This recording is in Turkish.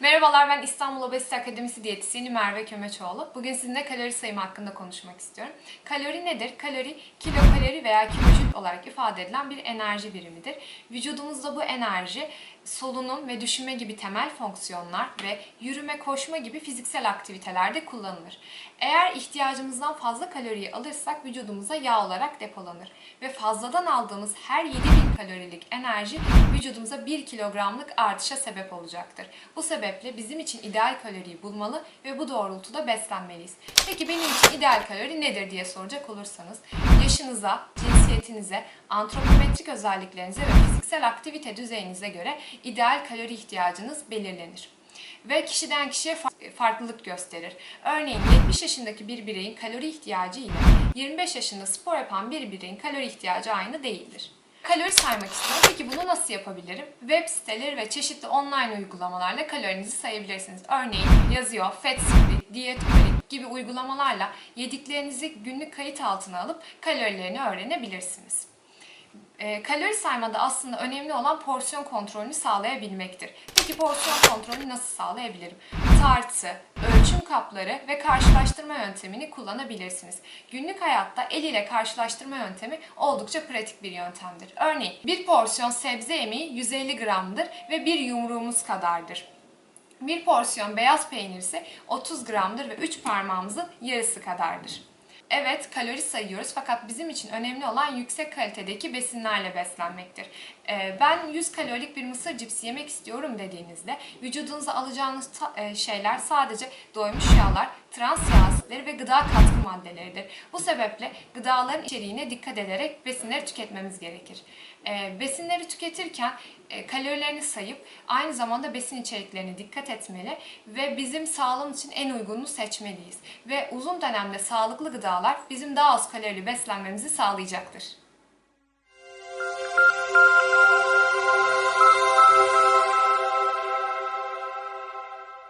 Merhabalar ben İstanbul Obezite Akademisi diyetisyeni Merve Kömeçoğlu. Bugün sizinle kalori sayımı hakkında konuşmak istiyorum. Kalori nedir? Kalori kilokalori veya kilojül olarak ifade edilen bir enerji birimidir. Vücudumuzda bu enerji solunum ve düşünme gibi temel fonksiyonlar ve yürüme, koşma gibi fiziksel aktivitelerde kullanılır. Eğer ihtiyacımızdan fazla kaloriyi alırsak vücudumuza yağ olarak depolanır ve fazladan aldığımız her 7000 kalorilik enerji vücudumuza 1 kilogramlık artışa sebep olacaktır. Bu sebeple bizim için ideal kaloriyi bulmalı ve bu doğrultuda beslenmeliyiz. Peki benim için ideal kalori nedir diye soracak olursanız yaşınıza, cinsiyetinize, antropometrik özelliklerinize ve fiziksel aktivite düzeyinize göre ideal kalori ihtiyacınız belirlenir ve kişiden kişiye fa- farklılık gösterir. Örneğin 70 yaşındaki bir bireyin kalori ihtiyacı ile 25 yaşında spor yapan bir bireyin kalori ihtiyacı aynı değildir. Kalori saymak istiyorum. Peki bunu nasıl yapabilirim? Web siteleri ve çeşitli online uygulamalarla kalorinizi sayabilirsiniz. Örneğin yazıyor, FatSplit, Dietcolik gibi uygulamalarla yediklerinizi günlük kayıt altına alıp kalorilerini öğrenebilirsiniz. E, kalori saymada aslında önemli olan porsiyon kontrolünü sağlayabilmektir. Peki porsiyon kontrolünü nasıl sağlayabilirim? Tartı, ölçüm kapları ve karşılaştırma yöntemini kullanabilirsiniz. Günlük hayatta el ile karşılaştırma yöntemi oldukça pratik bir yöntemdir. Örneğin bir porsiyon sebze yemeği 150 gramdır ve bir yumruğumuz kadardır. Bir porsiyon beyaz peynir ise 30 gramdır ve 3 parmağımızın yarısı kadardır. Evet kalori sayıyoruz fakat bizim için önemli olan yüksek kalitedeki besinlerle beslenmektir. Ee, ben 100 kalorilik bir mısır cipsi yemek istiyorum dediğinizde vücudunuza alacağınız e, şeyler sadece doymuş yağlar, trans yağ ve gıda katkı maddeleridir. Bu sebeple gıdaların içeriğine dikkat ederek besinleri tüketmemiz gerekir. Ee, besinleri tüketirken e, kalorilerini sayıp aynı zamanda besin içeriklerine dikkat etmeli ve bizim sağlığımız için en uygununu seçmeliyiz. Ve uzun dönemde sağlıklı gıdalar bizim daha az kalorili beslenmemizi sağlayacaktır.